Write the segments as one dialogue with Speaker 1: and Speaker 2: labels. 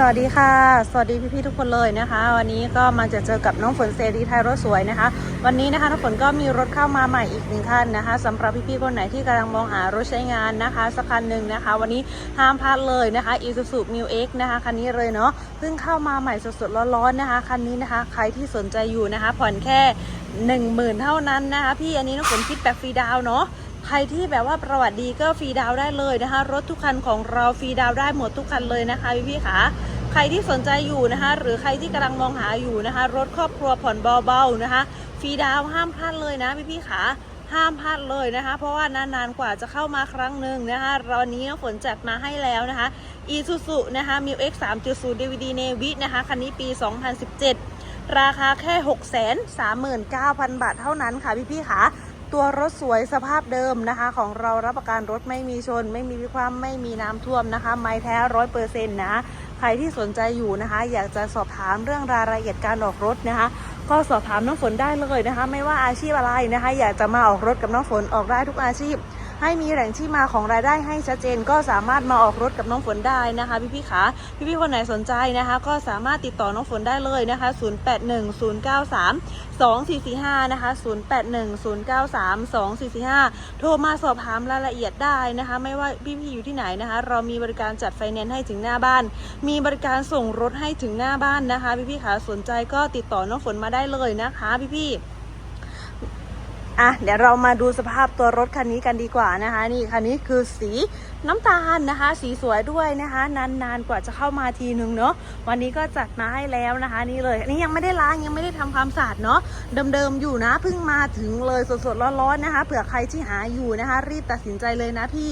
Speaker 1: สวัสดีค่ะ สวัสดีพี่ๆทุกคนเลยนะคะ วันนี้ก็มาจะเจอกับน้องฝนเซรีไทยรถสวยนะคะ วันนี้นะคะน้องฝนก็มีรถเข้ามาใหม่อีกหนึ่งคันนะคะสำหรับพี่ๆคนไหนที่กำลังมองหารถใช้งานนะคะ สักคันหนึ่งนะคะ วันนี้ห้ามพลาดเลยนะคะ Isuzu Mu X นะคะคันนี้เลยเนาะเพิ่งเข้ามาใหม่สดๆร้อนๆนะคะคันนี้นะคะ ใครที่สนใจอยู่นะคะ ผ่อนแค่ 1 0,000 เท่านั้นนะคะ พี่อันนี้น้องฝนคิดแบบฟรีดาวเนาะ ใครที่แบบว่าประวัติดีก็ฟรีดาวได้เลยนะคะ รถทุกคันของเราฟรีดาวได้หมดทุกคันเลยนะคะพี่พี่ๆค่ะใครที่สนใจอยู่นะคะ หรือใครที่กำลังมองหาอยู่นะคะ รถครอบครัวผ่อนเบาๆนะคะฟรีดาวห้ามพลาดเลยนะพี่พี่ๆค่ะห้ามพลาดเลยนะคะ เพราะว่านานๆกว่าจะเข้ามาครั้งหนึ่งนะคะตอนนี้ฝนจัดมาให้แล้วนะคะ Isuzu นะคะ m i x 3.0 DVD Navy นะคะคันนี้ปี 2017 ราคาแค่ 639,000 บาทเท่านั้นค่ะพี่ๆค่ะ ตัวรถสวยสภาพเดิมนะคะ ของเรารับประกันรถไม่มีชน ไม่มีวิความไม่มีน้ำท่วมนะคะ ไม่แท้ร้อยเปอร์เซ็นต์นะใครที่สนใจอยู่นะคะ อยากจะสอบถามเรื่องรายละเอียดการออกรถนะคะ ก็สอบถามน้องฝนได้เลยนะคะ ไม่ว่าอาชีพอะไรนะคะ อยากจะมาออกรถกับน้องฝนออกได้ทุกอาชีพ ให้มีแหล่งที่มาของรายได้ให้ชัดเจนก็สามารถมาออกรถกับน้องฝนได้นะคะ พี่พี่ขาพี่พี่คนไหนสนใจนะคะ ก็สามารถติดต่อน้องฝนได้เลยนะคะ 081093 2445 นะคะ 081093 2445 โทรมาสอบถามรายละเอียดได้นะคะ ไม่ว่าพี่ๆอยู่ที่ไหนนะคะ เรามีบริการจัดไฟแนนซ์ให้ถึงหน้าบ้าน มีบริการส่งรถให้ถึงหน้าบ้านนะคะ พี่ๆขาสนใจก็ติดต่อน้องฝนมาได้เลยนะคะ พี่ๆ อะเดี๋ยวเรามาดูสภาพตัวรถคันนี้กันดีกว่านะคะ นี่คันนี้คือสีน้ำตาลนะคะ สีสวยด้วยนะคะ นานๆกว่าจะเข้ามาทีนึงเนาะวันนี้ก็จัดมาให้แล้วนะคะ นี่เลยอันนี้ยังไม่ได้ล้างยังไม่ได้ทำความสะอาดเนาะเดิมๆอยู่นะเพิ่งมาถึงเลยสดๆร้อนๆนะคะ เผื่อใครที่หาอยู่นะคะ รีบตัดสินใจเลยนะพี่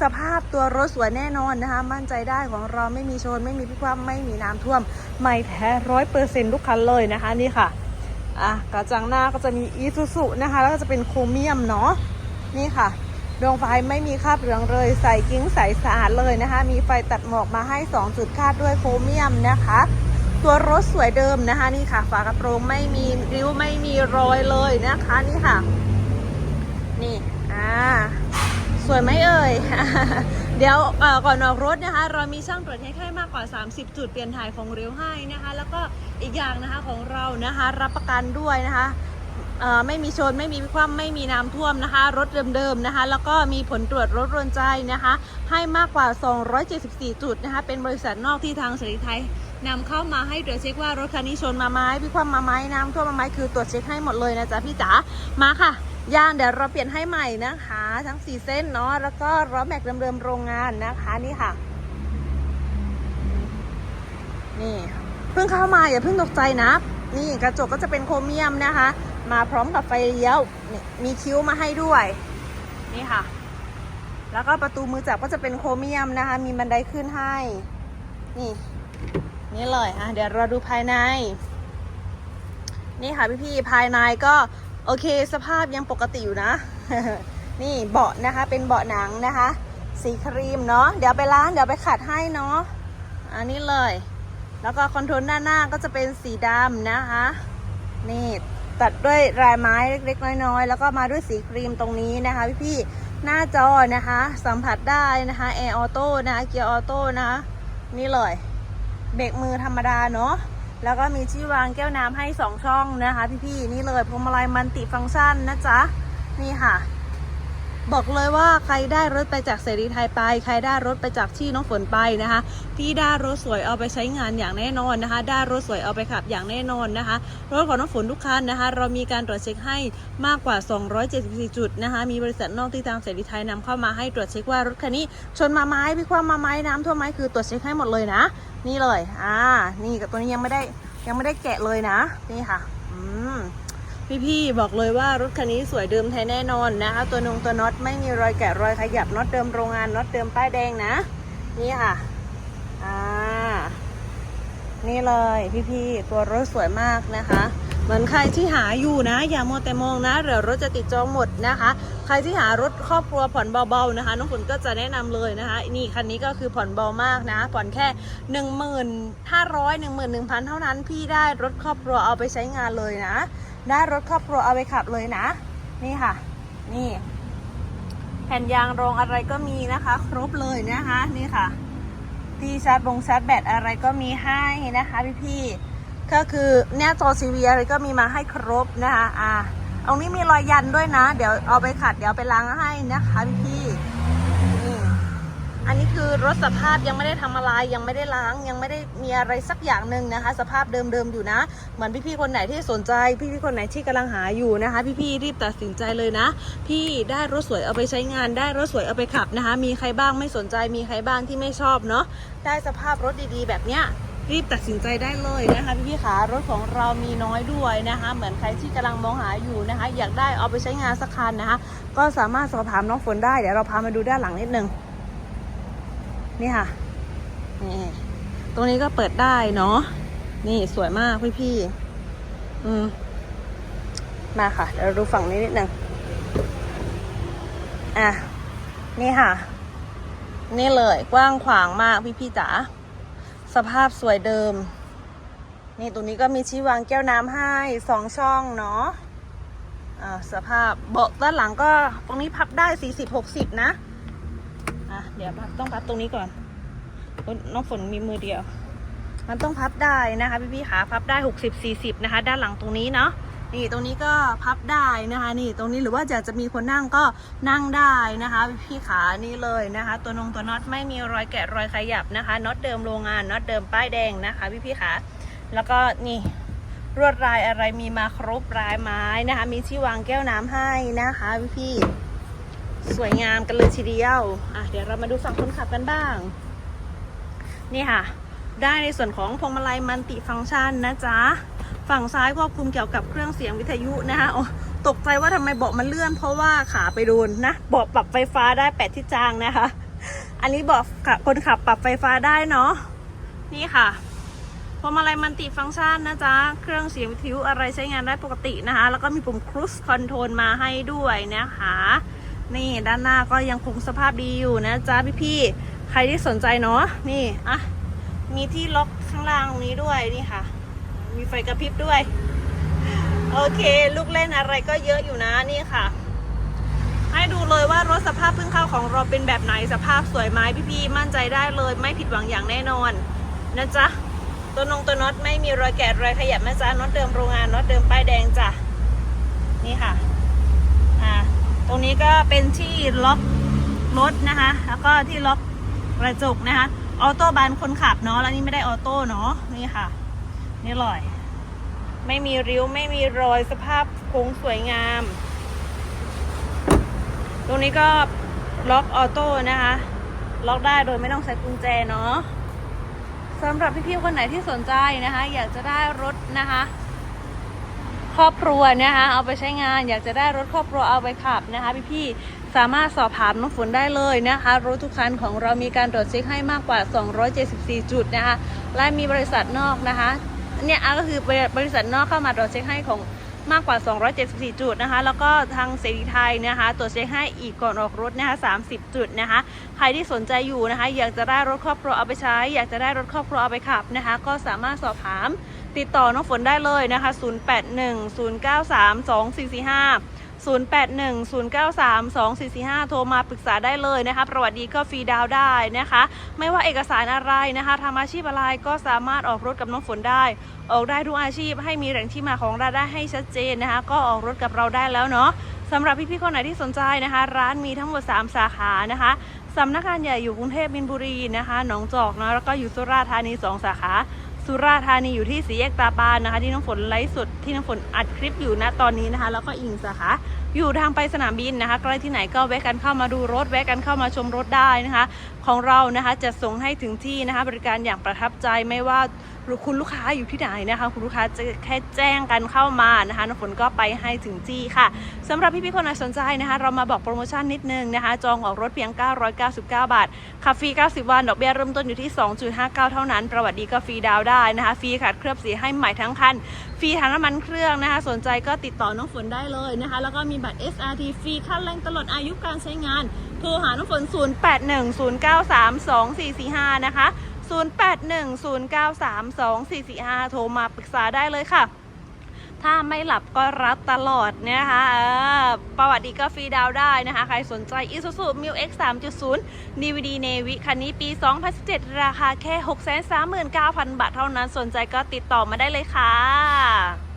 Speaker 1: สภาพตัวรถสวยแน่นอนนะคะ มั่นใจได้ของเราไม่มีชน ไม่มีพิความไม่มีน้ำท่วม ไม่แท้ร้อยเปอร์เซ็นต์ทุกคันเลยนะคะ นี่ค่ะ อะกระจังหน้าก็จะมีอีซูซุนะคะ แล้วก็จะเป็นโครเมียมเนาะนี่ค่ะดวงไฟไม่มีคราบเหลืองเลยใส่กิ้งใสสะอาดเลยนะคะ มีไฟตัดหมอกมาให้ 2 จุดคาดด้วยโครเมียมนะคะ ตัวรถสวยเดิมนะคะนี่ค่ะ ฝากระโปรงไม่มีริ้วไม่มีรอยเลยนะคะนี่ค่ะ นี่อ่าสวยไหมเอ่ย เดี๋ยวก่อนออกรถนะคะ เรามีช่างตรวจเช็คให้มากกว่า 30 จุดเปลี่ยนถ่ายของเร็วให้นะคะ แล้วก็อีกอย่างนะคะของเรานะคะ รับประกันด้วยนะคะไม่มีชนไม่มีคว่ำไม่มีน้ำท่วมนะคะ รถเดิมๆนะคะ แล้วก็มีผลตรวจรถรวนใจนะคะ ให้มากกว่า 274 จุดนะคะ เป็นบริษัทนอกที่ทางสรีไทยนำเข้ามาให้ตรวจเช็คว่ารถคันนี้ชนมาไหมพี่คว่ำมาไหมน้ำท่วมมาไหมคือตรวจเช็คให้หมดเลยนะจ๊ะพี่จ๋ามาค่ะ ยางเดี๋ยวเราเปลี่ยนให้ใหม่นะคะ ทั้ง4เส้นเนาะแล้วก็ล้อแม็กเดิมๆโรงงานนะคะนี่ค่ะ นี่เพิ่งเข้ามาอย่าเพิ่งตกใจนะ นี่กระจกก็จะเป็นโครเมียมนะคะ มาพร้อมกับไฟเลี้ยวนี่มีคิ้วมาให้ด้วย นี่ค่ะ แล้วก็ประตูมือจับก็จะเป็นโครเมียมนะคะ มีบันไดขึ้นให้ นี่ นี่เลยอะเดี๋ยวเราดูภายใน นี่ค่ะพี่ๆภายในก็ โอเค สภาพยังปกติอยู่นะ นี่เบาะนะคะ เป็นเบาะหนังนะคะ สีครีมเนาะ เดี๋ยวไปล้าง เดี๋ยวไปขัดให้เนาะ อันนี้เลย แล้วก็คอนโทรลด้านหน้าก็จะเป็นสีดำนะคะ นี่ตัดด้วยลายไม้เล็กๆ น้อยๆ แล้วก็มาด้วยสีครีมตรงนี้นะคะ พี่ๆ หน้าจอนะคะ สัมผัสได้นะคะแอร์ออโต้นะคะ เกียร์ออโต้นะคะ นี่เลย เบรกมือธรรมดาเนาะ แล้วก็มีที่วางแก้วน้ำให้2ช่องนะคะพี่ๆนี่เลยพวงมาลัยมันติฟังก์ชันนะจ๊ะนี่ค่ะ บอกเลยว่าใครได้รถไปจากเสรีไทยไป ใครได้รถไปจากที่น้องฝนไปนะคะพี่ได้รถสวยเอาไปใช้งานอย่างแน่นอนนะคะ ได้รถสวยเอาไปขับอย่างแน่นอนนะคะ รถของน้องฝนทุกคันนะคะ เรามีการตรวจเช็คให้มากกว่า 274 จุดนะคะ มีบริษัทนอกที่ทางเสรีไทยนำเข้ามาให้ตรวจเช็คว่ารถคันนี้ ชนมาไหมพี่ความมาไหมน้ำท่วมไหมคือตรวจเช็คให้หมดเลยนะ นี่เลย อ่า นี่กับตัวนี้ยังไม่ได้ยังไม่ได้แกะเลยนะ นี่ค่ะ อืม พี่พี่บอกเลยว่ารถคันนี้สวยเดิมแท้แน่นอนนะคะ ตัวนงตัวน็อตไม่มีรอยแกะรอยขยับน็อตเดิมโรงงานน็อตเดิมป้ายแดงนะ นี่ค่ะ อ่า นี่เลยพี่พี่ตัวรถสวยมากนะคะ เหมือนใครที่หาอยู่นะ อย่ามัวแต่มองนะเดี๋ยวรถจะติดจองหมดนะคะ ใครที่หารถครอบครัวผ่อนเบาๆนะคะ น้องฝนก็จะแนะนำเลยนะคะ นี่คันนี้ก็คือผ่อนเบามากนะ ผ่อนแค่หนึ่งหมื่นห้าร้อยหนึ่งหมื่นหนึ่งพันเท่านั้น พี่ได้รถครอบครัวเอาไปใช้งานเลยนะ ได้รถครอบครัวเอาไปขับเลยนะ นี่ค่ะ นี่ แผ่นยางรองอะไรก็มีนะคะ ครบเลยนะคะ นี่ค่ะที่ชาร์จบงชาร์จแบตอะไรก็มีให้นะคะพี่ๆ ก็คือเนี่ยจอซีวีอะไรก็มีมาให้ครบนะคะอ่าตรงนี้มีรอยยันด้วยนะ เดี๋ยวเอาไปขัดเดี๋ยวไปล้างให้นะคะพี่นี่อันนี้คือรถสภาพยังไม่ได้ทำอะไรยังไม่ได้ล้าง ยังไม่ได้มีอะไรสักอย่างหนึ่งนะคะ สภาพเดิมๆอยู่นะ เหมือนพี่ๆคนไหนที่สนใจ พี่ๆคนไหนที่กำลังหาอยู่นะคะ พี่ๆรีบตัดสินใจเลยนะ พี่ได้รถสวยเอาไปใช้งาน ได้รถสวยเอาไปขับนะคะ มีใครบ้างไม่สนใจมีใครบ้างที่ไม่ชอบเนาะได้สภาพรถดีๆ แบบเนี้ย รีบตัดสินใจได้เลยนะคะพี่ๆขารถของเรามีน้อยด้วยนะคะ เหมือนใครที่กำลังมองหาอยู่นะคะ อยากได้เอาไปใช้งานสักคันนะคะ ก็สามารถสอบถามน้องฝนได้เดี๋ยวเราพามาดูด้านหลังนิดนึงนี่ค่ะนี่ตรงนี้ก็เปิดได้เนาะนี่สวยมากพี่ๆอืมมาค่ะเดี๋ยวราดูฝั่งนี้นิดนึงอะนี่ค่ะ นี่เลยกว้างขวางมากพี่พี่ๆจ๋า สภาพสวยเดิม นี่ตรงนี้ก็มีชี้วางแก้วน้ำให้สองช่องเนาะอ่าสภาพเบาะด้านหลังก็ตรงนี้พับได้สี่สิบหกสิบนะอะเดี๋ยวต้องพับตรงนี้ก่อนน้องฝนมีมือเดียว มันต้องพับได้นะคะพี่พี่ๆขาพับได้หกสิบสี่สิบนะคะ ด้านหลังตรงนี้เนาะ นี่ตรงนี้ก็พับได้นะคะ นี่ตรงนี้หรือว่าจะจะมีคนนั่งก็นั่งได้นะคะ พี่ขานี่เลยนะคะ ตัวนงตัวน็อตไม่มีรอยแกะรอยขยับนะคะน็อตเดิมโรงงานน็อตเดิมป้ายแดงนะคะพี่พี่ขาแล้วก็นี่รวดลายอะไรมีมาครบลายไม้นะคะ มีที่วางแก้วน้ำให้นะคะพี่พี่สวยงามกันเลยทีเดียวอะเดี๋ยวเรามาดูฝั่งคนขับกันบ้าง นี่ค่ะ ได้ในส่วนของพวงมาลัยมันติฟังก์ชันนะจ๊ะ ฝั่งซ้ายควบคุมเกี่ยวกับเครื่องเสียงวิทยุนะคะตกใจว่าทำไมเบาะมันเลื่อน เพราะว่าขาไปโดนนะเบาะปรับไฟฟ้าได้แปดทิศทางนะคะ อันนี้เบาะคนขับปรับไฟฟ้าได้เนาะนี่ค่ะพวงมาลัยมันติฟังก์ชันนะจ๊ะ เครื่องเสียงวิทยุอะไรใช้งานได้ปกตินะคะ แล้วก็มีปุ่ม cruise control มาให้ด้วยนะคะ นี่ด้านหน้าก็ยังคงสภาพดีอยู่นะจ๊ะพี่ๆ ใครที่สนใจเนาะ นี่ อะ มีที่ล็อกข้างล่างตรงนี้ด้วยนี่ค่ะ มีไฟกระพริบด้วย โอเค ลูกเล่นอะไรก็เยอะอยู่นะนี่ค่ะ ให้ดูเลยว่ารถสภาพเพิ่งเข้าของเราเป็นแบบไหนสภาพสวยไหมพี่ๆมั่นใจได้เลยไม่ผิดหวังอย่างแน่นอนนะจ๊ะตัวนงตัวน็อตไม่มีรอยแกะรอยขยับนะจ๊ะน็อตเดิมโรงงานน็อตเดิมป้ายแดงจ้ะนี่ค่ะอ่าตรงนี้ก็เป็นที่ล็อกรถนะคะ แล้วก็ที่ล็อกกระจกนะคะ ออโต้บานคนขับเนาะแล้วนี่ไม่ได้ออโต้เนาะนี่ค่ะ นี่ลอย ไม่มีริ้วไม่มีรอยสภาพโค้งสวยงาม ตรงนี้ก็ล็อกออโต้นะคะ ล็อกได้โดยไม่ต้องใช้กุญแจเนาะสำหรับพี่ๆคนไหนที่สนใจนะคะ อยากจะได้รถนะคะ ครอบครัวนะคะ เอาไปใช้งาน อยากจะได้รถครอบครัวเอาไปขับนะคะ พี่ๆ สามารถสอบถามน้องฝนได้เลยนะคะรถทุกคันของเรามีการตรวจเช็คให้มากกว่า 274 จุดนะคะและมีบริษัทนอกนะคะเนี่ยก็คือบริษัทนอกเข้ามาตรวจเช็คให้ของมากกว่า 274 จุดนะคะ แล้วก็ทางเสรีไทยนะคะ ตรวจเช็คให้อีกก่อนออกรถนะคะ 30 จุดนะคะ ใครที่สนใจอยู่นะคะ อยากจะได้รถครอบครัวเอาไปใช้ อยากจะได้รถครอบครัวเอาไปขับนะคะ ก็สามารถสอบถามติดต่อน้องฝนได้เลยนะคะ 0810932445 0810932445 โทรมาปรึกษาได้เลยนะคะ ประวัติดีก็ฟรีดาวได้นะคะ ไม่ว่าเอกสารอะไรนะคะทำอาชีพอะไรก็สามารถออกรถกับน้องฝนได้ ออกได้ทุกอาชีพให้มีแหล่งที่มาของรายได้ให้ชัดเจนนะคะ ก็ออกรถกับเราได้แล้วเนาะสำหรับพี่ๆคนไหนที่สนใจนะคะ ร้านมีทั้งหมด 3 สาขานะคะสำนักงานใหญ่อยู่กรุงเทพมินบุรีนะคะ หนองจอกนะแล้วก็อยู่สุราษฎร์ธานี 2 สาขา สุราษฎร์ธานีอยู่ที่สีแยกตาปานนะคะ ที่น้ำฝนไลฟ์สดที่น้ำฝนอัดคลิปอยู่ณตอนนี้นะคะ แล้วก็อีกหนึ่งสาขาอยู่ทางไปสนามบินนะคะใกล้ที่ไหนก็แวะกันเข้ามาดูรถแวะกันเข้ามาชมรถได้นะคะ ของเรานะคะจะส่งให้ถึงที่นะคะ บริการอย่างประทับใจไม่ว่า คุณลูกค้าอยู่ที่ไหนนะคะ คุณลูกค้าจะแค่แจ้งกันเข้ามานะคะน้ำฝนก็ไปให้ถึงที่ค่ะสำหรับพี่ๆคนไหนสนใจนะคะ เรามาบอกโปรโมชั่นนิดนึงนะคะ จองออกรถเพียง 999 บาทขับฟรี 90 วัน ดอกเบี้ยเริ่มต้นอยู่ที่ 2.59 เท่านั้น ประวัติดีก็ฟรีดาวได้นะคะฟรีขัดเคลือบสีให้ใหม่ทั้งคันฟรีทั้งน้ำมันเครื่องนะคะ สนใจก็ติดต่อน้องฝนได้เลยนะคะ แล้วก็มีบัตร SRT ฟรีค่าแรงตลอดอายุการใช้งานโทรหาน้องฝน 0810932445 นะคะ 0810932445 โทรมาปรึกษาได้เลยค่ะ ถ้าไม่หลับก็รับตลอดนะคะประวัติดีก็ฟรีดาวได้นะคะ ใครสนใจ Isuzu m u X 3.0 DVD Navy คันนี้ปี 2017 ราคาแค่ 639,000 บาทเท่านั้น สนใจก็ติดต่อมาได้เลยค่ะ